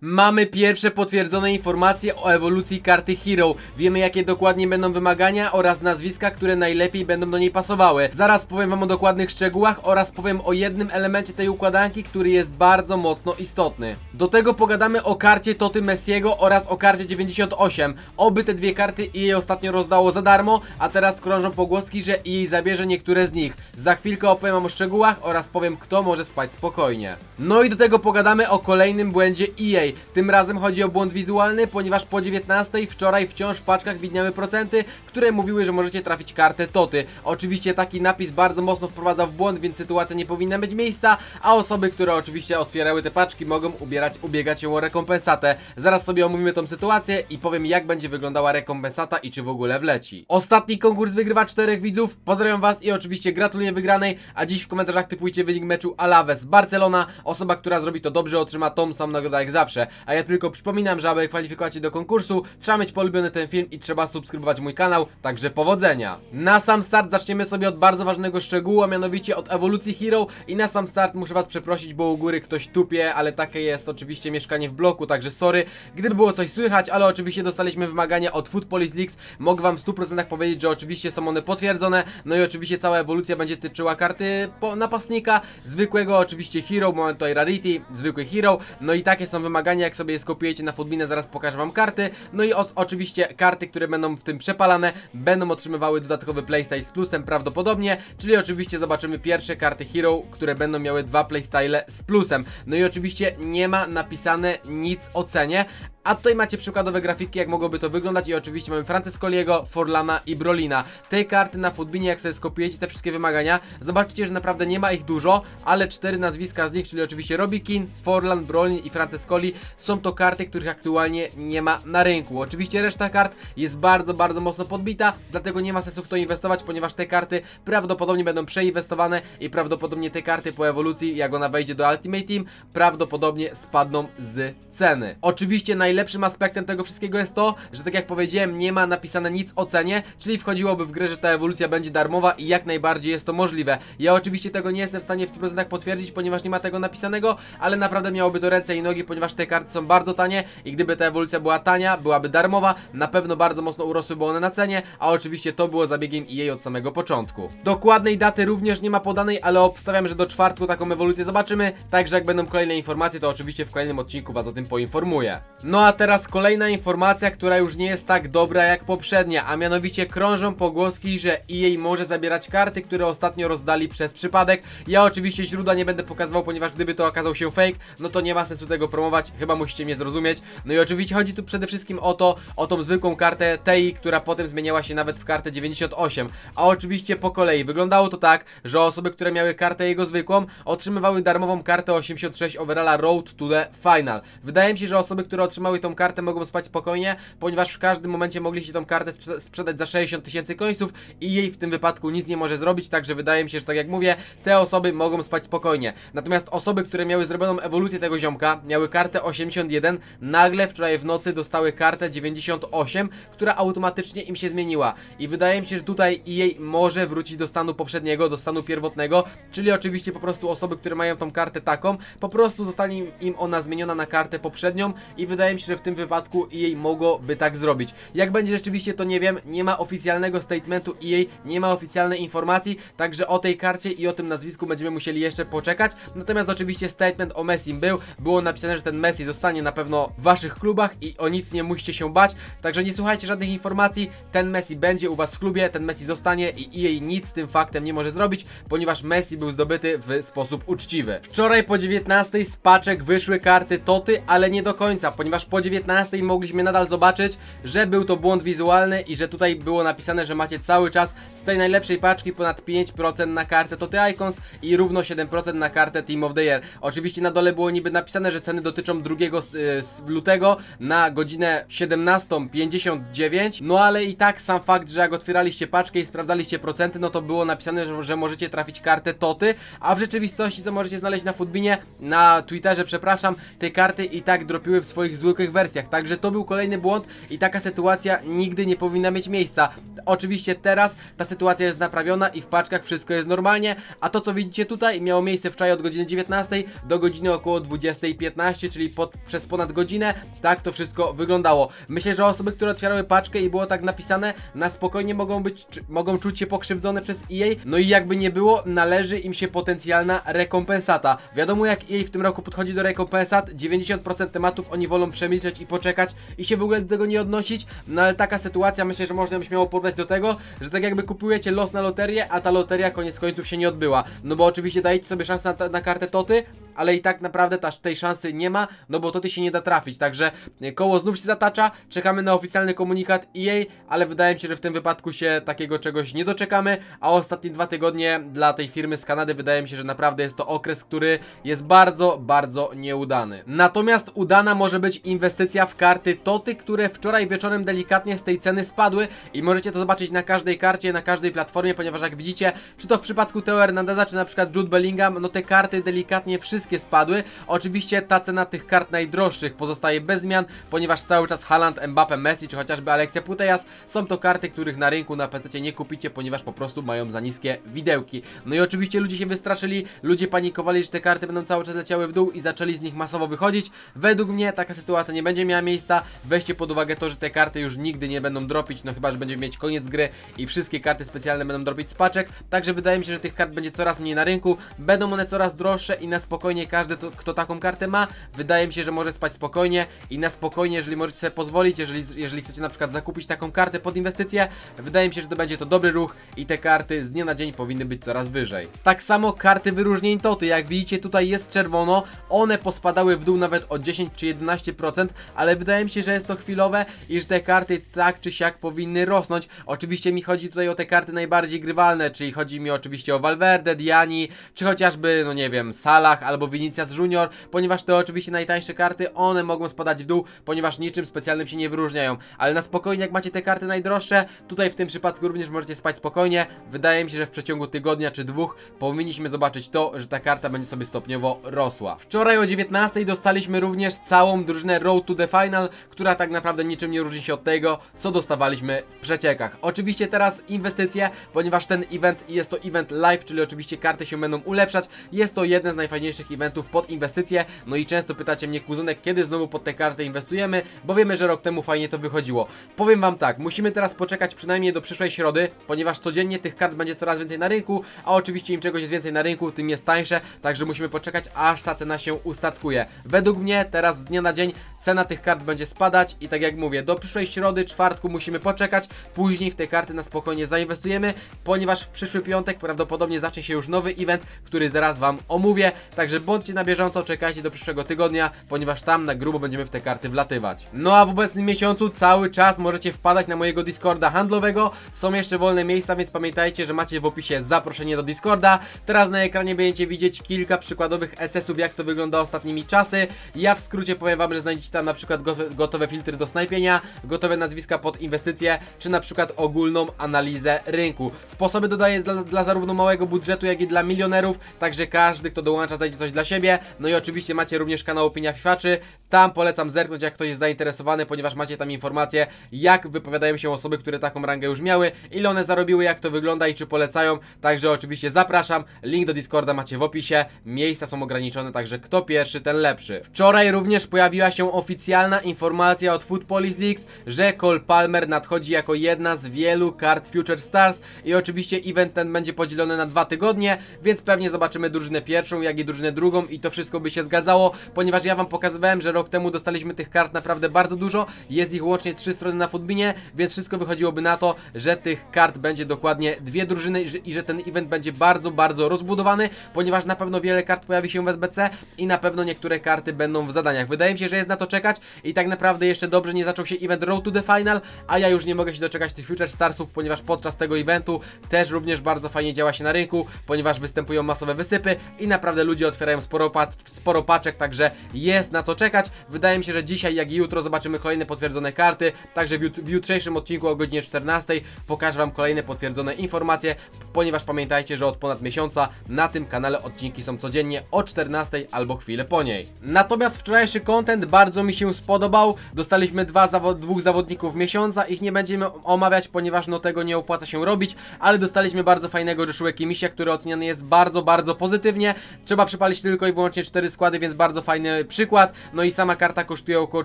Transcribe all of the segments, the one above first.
Mamy pierwsze potwierdzone informacje o ewolucji karty Hero. Wiemy jakie dokładnie będą wymagania oraz nazwiska, które najlepiej będą do niej pasowały. Zaraz powiem wam o dokładnych szczegółach oraz powiem o jednym elemencie tej układanki, który jest bardzo mocno istotny. Do tego pogadamy o karcie Toty Messiego oraz o karcie 98. Oby te dwie karty jej ostatnio rozdało za darmo, a teraz krążą pogłoski, że jej zabierze niektóre z nich. Za chwilkę opowiem wam o szczegółach oraz powiem kto może spać spokojnie. No i do tego pogadamy o kolejnym błędzie EA. Tym razem chodzi o błąd wizualny, ponieważ po 19 wczoraj wciąż w paczkach widniały procenty, które mówiły, że możecie trafić kartę Toty. Oczywiście taki napis bardzo mocno wprowadza w błąd, więc sytuacja nie powinna mieć miejsca, a osoby, które oczywiście otwierały te paczki mogą ubierać, ubiegać się o rekompensatę. Zaraz sobie omówimy tą sytuację i powiem jak będzie wyglądała rekompensata i czy w ogóle wleci. Ostatni konkurs wygrywa czterech widzów, pozdrawiam was i oczywiście gratuluję wygranej, a dziś w komentarzach typujcie wynik meczu Alaves Barcelona. Osoba, która zrobi to dobrze otrzyma tą samą nagrodę jak zawsze. A ja tylko przypominam, że aby kwalifikować się do konkursu, trzeba mieć polubiony ten film i trzeba subskrybować mój kanał, także powodzenia. Na sam start zaczniemy sobie od bardzo ważnego szczegółu, a mianowicie od ewolucji Hero. I na sam start muszę was przeprosić, bo u góry ktoś tupie, ale takie jest oczywiście mieszkanie w bloku, także sorry, gdyby było coś słychać, ale oczywiście dostaliśmy wymagania od Food Police Leaks, mogę wam w 100% powiedzieć, że oczywiście są one potwierdzone, no i oczywiście cała ewolucja będzie tyczyła karty napastnika, zwykłego oczywiście Hero, mamy tutaj Rarity, zwykły Hero, no i takie są wymagania, jak sobie je skopiujecie na Foodbinę, zaraz pokażę wam karty, no i os, oczywiście karty, które będą w tym przepalane, będą otrzymywały dodatkowy playstyle z plusem prawdopodobnie, czyli oczywiście zobaczymy pierwsze karty Hero, które będą miały dwa playstyle z plusem, no i oczywiście nie ma napisane nic o cenie, a tutaj macie przykładowe grafiki, jak mogłoby to wyglądać i oczywiście mamy Francescoliego, Forlana i Brolina. Te karty na Foodbinie, jak sobie skopiujecie te wszystkie wymagania, zobaczycie, że naprawdę nie ma ich dużo, ale cztery nazwiska z nich, czyli oczywiście Robikin, Forlan, Brolin i Francescoli są to karty, których aktualnie nie ma na rynku. Oczywiście reszta kart jest bardzo, bardzo mocno podbita, dlatego nie ma sensu w to inwestować, ponieważ te karty prawdopodobnie będą przeinwestowane i prawdopodobnie te karty po ewolucji, jak ona wejdzie do Ultimate Team, prawdopodobnie spadną z ceny. Oczywiście najlepszym aspektem tego wszystkiego jest to, że tak jak powiedziałem, nie ma napisane nic o cenie, czyli wchodziłoby w grę, że ta ewolucja będzie darmowa i jak najbardziej jest to możliwe. Ja oczywiście tego nie jestem w stanie w 100% potwierdzić, ponieważ nie ma tego napisanego, ale naprawdę miałoby to ręce i nogi, ponieważ te karty są bardzo tanie i gdyby ta ewolucja była tania, byłaby darmowa, na pewno bardzo mocno urosłyby one na cenie, a oczywiście to było zabiegiem jej od samego początku. Dokładnej daty również nie ma podanej, ale obstawiam, że do czwartku taką ewolucję zobaczymy, także jak będą kolejne informacje, to oczywiście w kolejnym odcinku was o tym poinformuję. No a teraz kolejna informacja, która już nie jest tak dobra jak poprzednia, a mianowicie krążą pogłoski, że EA może zabierać karty, które ostatnio rozdali przez przypadek. Ja oczywiście źródła nie będę pokazywał, ponieważ gdyby to okazał się fake, no to nie ma sensu tego promować, chyba musicie mnie zrozumieć. No i oczywiście chodzi tu przede wszystkim o to, o tą zwykłą kartę TI, która potem zmieniała się nawet w kartę 98. A oczywiście po kolei wyglądało to tak, że osoby, które miały kartę jego zwykłą, otrzymywały darmową kartę 86 overalla Road to the Final. Wydaje mi się, że osoby, które otrzymały tą kartę mogą spać spokojnie, ponieważ w każdym momencie mogliście tą kartę sprze- sprzedać za 60 tysięcy końców i jej w tym wypadku nic nie może zrobić, także wydaje mi się, że tak jak mówię, te osoby mogą spać spokojnie. Natomiast osoby, które miały zrobioną ewolucję tego ziomka, miały kartę 81, nagle wczoraj w nocy dostały kartę 98, która automatycznie im się zmieniła. I wydaje mi się, że tutaj jej może wrócić do stanu poprzedniego, do stanu pierwotnego, czyli oczywiście po prostu osoby, które mają tą kartę taką, po prostu zostanie im- im ona zmieniona na kartę poprzednią i wydaje mi się, że w tym wypadku EA mogłoby tak zrobić. Jak będzie rzeczywiście to nie wiem, nie ma oficjalnego statementu EA, nie ma oficjalnej informacji, także o tej karcie i o tym nazwisku będziemy musieli jeszcze poczekać. Natomiast oczywiście statement o Messi był, było napisane, że ten Messi zostanie na pewno w waszych klubach i o nic nie musicie się bać, także nie słuchajcie żadnych informacji, ten Messi będzie u was w klubie, ten Messi zostanie i EA nic z tym faktem nie może zrobić, ponieważ Messi był zdobyty w sposób uczciwy. Wczoraj po 19 z paczek wyszły karty Toty, ale nie do końca, ponieważ po 19 mogliśmy nadal zobaczyć, że był to błąd wizualny i że tutaj było napisane, że macie cały czas z tej najlepszej paczki ponad 5% na kartę Toty Icons i równo 7% na kartę Team of the Year. Oczywiście na dole było niby napisane, że ceny dotyczą 2 z, y, z lutego na godzinę 17.59, no ale i tak sam fakt, że jak otwieraliście paczkę i sprawdzaliście procenty, no to było napisane, że, że możecie trafić kartę Toty, a w rzeczywistości co możecie znaleźć na Foodbinie, na Twitterze, przepraszam, te karty i tak dropiły w swoich zwykłych wersjach, także to był kolejny błąd i taka sytuacja nigdy nie powinna mieć miejsca. Oczywiście teraz ta sytuacja jest naprawiona i w paczkach wszystko jest normalnie, a to co widzicie tutaj miało miejsce wczoraj od godziny 19 do godziny około 20.15, czyli pod, przez ponad godzinę, tak to wszystko wyglądało. Myślę, że osoby, które otwierały paczkę i było tak napisane, na spokojnie mogą być, mogą czuć się pokrzywdzone przez EA, no i jakby nie było, należy im się potencjalna rekompensata. Wiadomo jak EA w tym roku podchodzi do rekompensat, 90% tematów oni wolą przemilczeć i poczekać i się w ogóle do tego nie odnosić, no ale taka sytuacja myślę, że można by śmiało porównać do tego, że tak jakby kupujecie los na loterię, a ta loteria koniec końców się nie odbyła. No bo oczywiście dajecie sobie szansę na, na kartę Toty, ale i tak naprawdę ta, tej szansy nie ma, no bo Toty się nie da trafić, także e, koło znów się zatacza, czekamy na oficjalny komunikat EA, ale wydaje mi się, że w tym wypadku się takiego czegoś nie doczekamy, a ostatnie dwa tygodnie dla tej firmy z Kanady wydaje mi się, że naprawdę jest to okres, który jest bardzo, bardzo nieudany. Natomiast udana może być inwestycja w karty Toty, które wczoraj wieczorem delikatnie z tej ceny spadły i możecie to zobaczyć na każdej karcie, na każdej platformie, ponieważ jak widzicie, czy to w przypadku Teo Hernandeza, czy na przykład Jude Bellingham, no te karty delikatnie wszystkie spadły. Oczywiście ta cena tych kart najdroższych pozostaje bez zmian, ponieważ cały czas Haaland, Mbappe, Messi, czy chociażby Alexia Putellas są to karty, których na rynku na PC nie kupicie, ponieważ po prostu mają za niskie widełki. No i oczywiście ludzie się wystraszyli, ludzie panikowali, że te karty będą cały czas leciały w dół i zaczęli z nich masowo wychodzić. Według mnie taka sytuacja nie będzie miała miejsca. Weźcie pod uwagę to, że te karty już nigdy nie będą dropić, no chyba, że będziemy mieć koniec gry i wszystkie karty specjalne będą dropić z paczek. Także wydaje mi się, że tych kart będzie coraz mniej na rynku, będą one coraz droższe i na spokojnie każdy, to, kto taką kartę ma, wydaje mi się, że może spać spokojnie i na spokojnie, jeżeli możecie sobie pozwolić, jeżeli, jeżeli chcecie na przykład zakupić taką kartę pod inwestycję, wydaje mi się, że to będzie to dobry ruch i te karty z dnia na dzień powinny być coraz wyżej. Tak samo karty wyróżnień Toty, jak widzicie tutaj jest czerwono, one pospadały w dół nawet o 10 czy 11%, ale wydaje mi się, że jest to chwilowe i że te karty tak czy siak powinny rosnąć. Oczywiście mi chodzi tutaj o te karty najbardziej grywalne, czyli chodzi mi oczywiście o Valverde, Diani, czy chociażby, no nie wiem, Salah albo Vinicius Junior, ponieważ te oczywiście najtańsze karty, one mogą spadać w dół, ponieważ niczym specjalnym się nie wyróżniają. Ale na spokojnie, jak macie te karty najdroższe, tutaj w tym przypadku również możecie spać spokojnie. Wydaje mi się, że w przeciągu tygodnia czy dwóch powinniśmy zobaczyć to, że ta karta będzie sobie stopniowo rosła. Wczoraj o 19 dostaliśmy również całą drużynę Road to the Final, która tak naprawdę niczym nie różni się od tego, co dostawaliśmy w przeciekach. Oczywiście teraz inwestycje, ponieważ ten event jest to event live, czyli oczywiście karty się będą ulepszać. Jest to jeden z najfajniejszych eventów pod inwestycje. No i często pytacie mnie, kuzynek, kiedy znowu pod te karty inwestujemy, bo wiemy, że rok temu fajnie to wychodziło. Powiem wam tak, musimy teraz poczekać przynajmniej do przyszłej środy, ponieważ codziennie tych kart będzie coraz więcej na rynku, a oczywiście im czegoś jest więcej na rynku, tym jest tańsze, także musimy poczekać, aż ta cena się ustatkuje. Według mnie teraz z dnia na dzień cena tych kart będzie spadać i tak jak mówię, do przyszłej środy, czwartku musimy poczekać, później w te karty na spokojnie zainwestujemy, ponieważ w przyszły piątek prawdopodobnie zacznie się już nowy event, który zaraz wam omówię, także bądźcie na bieżąco, czekajcie do przyszłego tygodnia, ponieważ tam na grubo będziemy w te karty wlatywać. No a w obecnym miesiącu cały czas możecie wpadać na mojego Discorda handlowego, są jeszcze wolne miejsca, więc pamiętajcie, że macie w opisie zaproszenie do Discorda. Teraz na ekranie będziecie widzieć kilka przykładowych SS-ów, jak to wygląda ostatnimi czasy. Ja w skrócie powiem wam, że znajdziecie tam na przykład gotowe, filtry do snajpienia, gotowe nazwiska pod inwestycje, czy na przykład ogólną analizę rynku. Sposoby dodaję dla, dla zarówno małego budżetu, jak i dla milionerów, także każdy, kto dołącza, znajdzie coś dla siebie. No i oczywiście macie również kanał Opinia Fifaczy, tam polecam zerknąć, jak ktoś jest zainteresowany, ponieważ macie tam informacje, jak wypowiadają się osoby, które taką rangę już miały, ile one zarobiły, jak to wygląda i czy polecają. Także oczywiście zapraszam. Link do Discorda macie w opisie. Miejsca są ograniczone, także kto pierwszy, ten lepszy. Wczoraj również pojawiła się oficjalna informacja od Food Police Leaks, że Cole Palmer nadchodzi jako jedna z wielu kart Future Stars i oczywiście event ten będzie podzielony na dwa tygodnie, więc pewnie zobaczymy drużynę pierwszą, jak i drużynę drugą i to wszystko by się zgadzało, ponieważ ja wam pokazywałem, że rok temu dostaliśmy tych kart naprawdę bardzo dużo, jest ich łącznie trzy strony na Footbinie, więc wszystko wychodziłoby na to, że tych kart będzie dokładnie dwie drużyny i że- ten event będzie bardzo, bardzo rozbudowany, ponieważ na pewno wiele kart pojawi się w SBC i na pewno niektóre karty będą w zadaniach. Wydaje mi się, że jest na co czekać i tak naprawdę jeszcze dobrze nie zaczął się event Road to the Final, a ja już nie mogę się doczekać tych Future Starsów, ponieważ podczas tego eventu też również bardzo fajnie działa się na rynku, ponieważ występują masowe wysypy i naprawdę ludzie otwierają sporo, sporo paczek, także jest na to czekać. Wydaje mi się, że dzisiaj, jak i jutro zobaczymy kolejne potwierdzone karty, także w, jut- w jutrzejszym odcinku o godzinie 14 pokażę Wam kolejne potwierdzone informacje, ponieważ pamiętajcie, że od ponad miesiąca na tym kanale odcinki są codziennie o 14 albo chwilę po niej. Natomiast wczorajszy content bardzo bardzo mi się spodobał. Dostaliśmy dwa dwóch zawodników miesiąca, ich nie będziemy omawiać, ponieważ no tego nie opłaca się robić, ale dostaliśmy bardzo fajnego Joshua Kimisia, który oceniany jest bardzo, bardzo pozytywnie. Trzeba przypalić tylko i wyłącznie cztery składy, więc bardzo fajny przykład. No i sama karta kosztuje około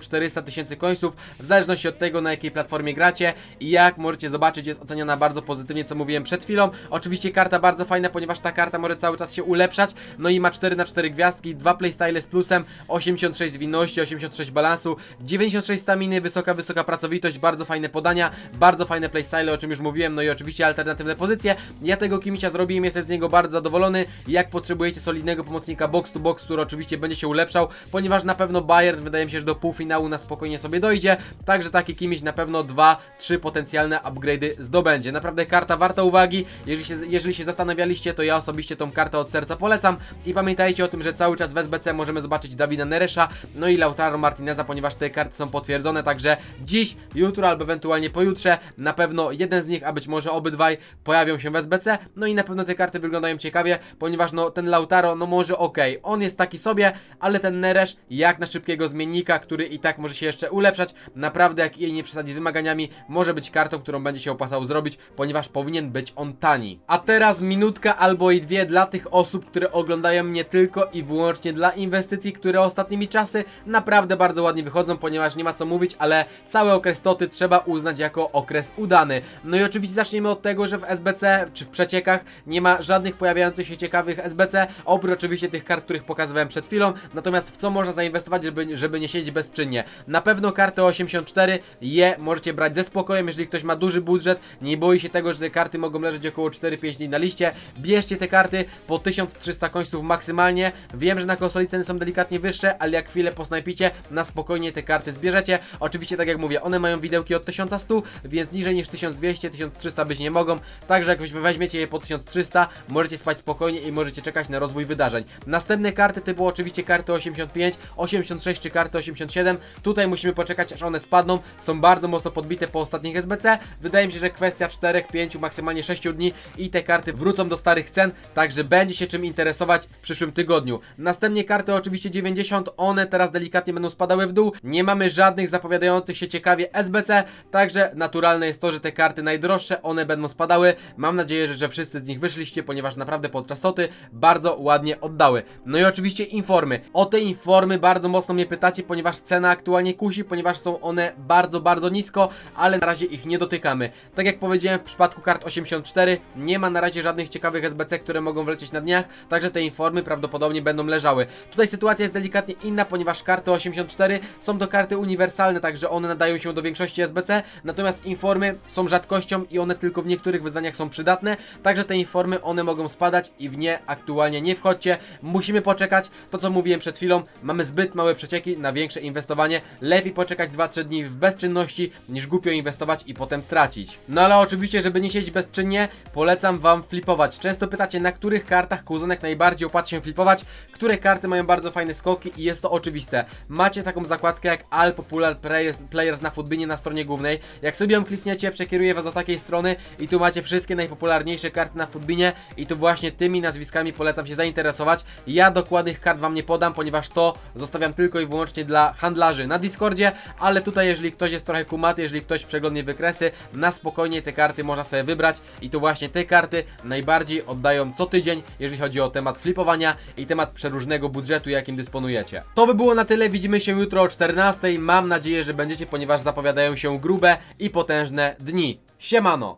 400 tysięcy końców, w zależności od tego na jakiej platformie gracie i jak możecie zobaczyć jest oceniana bardzo pozytywnie, co mówiłem przed chwilą. Oczywiście karta bardzo fajna, ponieważ ta karta może cały czas się ulepszać, no i ma 4 na 4 gwiazdki, 2 playstyle z plusem, 86 zwinności, 86 balansu, 96 staminy, wysoka, wysoka pracowitość, bardzo fajne podania, bardzo fajne playstyle, o czym już mówiłem, no i oczywiście alternatywne pozycje. Ja tego Kimisia zrobiłem, jestem z niego bardzo zadowolony. Jak potrzebujecie solidnego pomocnika box to box, który oczywiście będzie się ulepszał, ponieważ na pewno Bayern wydaje mi się, że do półfinału na spokojnie sobie dojdzie, także taki Kimiś na pewno 2-3 potencjalne upgrade'y zdobędzie. Naprawdę karta warta uwagi, jeżeli się, jeżeli się zastanawialiście, to ja osobiście tą kartę od serca polecam i pamiętajcie o tym, że cały czas w SBC możemy zobaczyć Dawida Neresza, no i Lautaro Martineza, ponieważ te karty są potwierdzone, także dziś, jutro albo ewentualnie pojutrze na pewno jeden z nich, a być może obydwaj pojawią się w SBC, no i na pewno te karty wyglądają ciekawie, ponieważ no ten Lautaro, no może okej, on jest taki sobie, ale ten Neresz jak na szybkiego zmiennika, który i tak może się jeszcze ulepszać, naprawdę jak jej nie przesadzi z wymaganiami, może być kartą, którą będzie się opłacało zrobić, ponieważ powinien być on tani. A teraz minutka albo i dwie dla tych osób, które oglądają mnie tylko i wyłącznie dla inwestycji, które ostatnimi czasy naprawdę bardzo ładnie wychodzą, ponieważ nie ma co mówić, ale cały okres toty trzeba uznać jako okres udany. No i oczywiście zaczniemy od tego, że w SBC czy w przeciekach nie ma żadnych pojawiających się ciekawych SBC, oprócz oczywiście tych kart, których pokazywałem przed chwilą. Natomiast w co można zainwestować, żeby, żeby nie siedzieć bezczynnie? Na pewno kartę 84 je możecie brać ze spokojem, jeżeli ktoś ma duży budżet, nie boi się tego, że te karty mogą leżeć około 4-5 dni na liście. Bierzcie te karty po 1300 końców maksymalnie. Wiem, że na konsoli ceny są delikatnie wyższe, ale jak chwilę posnajpicie, na spokojnie te karty zbierzecie. Oczywiście, tak jak mówię, one mają widełki od 1100, więc niżej niż 1200, 1300 być nie mogą. Także jak weźmiecie je po 1300, możecie spać spokojnie i możecie czekać na rozwój wydarzeń. Następne karty typu oczywiście karty 85, 86 czy karty 87. Tutaj musimy poczekać aż one spadną. Są bardzo mocno podbite po ostatnich SBC. Wydaje mi się, że kwestia 4, 5, maksymalnie 6 dni i te karty wrócą do starych cen, także będzie się czym interesować w przyszłym tygodniu. Następnie karty oczywiście 90, one teraz delikatnie będą spadały w dół. Nie mamy żadnych zapowiadających się ciekawie SBC, także naturalne jest to, że te karty najdroższe, one będą spadały. Mam nadzieję, że, że wszyscy z nich wyszliście, ponieważ naprawdę podczas toty bardzo ładnie oddały. No i oczywiście informy. O te informy bardzo mocno mnie pytacie, ponieważ cena aktualnie kusi, ponieważ są one bardzo, bardzo nisko, ale na razie ich nie dotykamy. Tak jak powiedziałem w przypadku kart 84, nie ma na razie żadnych ciekawych SBC, które mogą wlecieć na dniach, także te informy prawdopodobnie będą leżały. Tutaj sytuacja jest delikatnie inna, ponieważ karty 84 są to karty uniwersalne, także one nadają się do większości SBC, natomiast informy są rzadkością i one tylko w niektórych wyzwaniach są przydatne, także te informy one mogą spadać i w nie aktualnie nie wchodźcie. Musimy poczekać, to co mówiłem przed chwilą, mamy zbyt małe przecieki na większe inwestowanie, lepiej poczekać 2-3 dni w bezczynności niż głupio inwestować i potem tracić. No ale oczywiście, żeby nie siedzieć bezczynnie, polecam wam flipować. Często pytacie, na których kartach kuzonek najbardziej opłaca się flipować, które karty mają bardzo fajne skoki i jest to oczywiste. Macie taką zakładkę jak All Popular Players, Players na Footbinie na stronie głównej. Jak sobie ją klikniecie, przekieruję was do takiej strony i tu macie wszystkie najpopularniejsze karty na Footbinie i tu właśnie tymi nazwiskami polecam się zainteresować. Ja dokładnych kart wam nie podam, ponieważ to zostawiam tylko i wyłącznie dla handlarzy na Discordzie, ale tutaj jeżeli ktoś jest trochę kumaty, jeżeli ktoś przeglądnie wykresy, na spokojnie te karty można sobie wybrać i to właśnie te karty najbardziej oddają co tydzień, jeżeli chodzi o temat flipowania i temat przeróżnego budżetu, jakim dysponujecie. To by było na tyle, widzimy się jutro o 14. Mam nadzieję, że będziecie, ponieważ zapowiadają się grube i potężne dni. Siemano!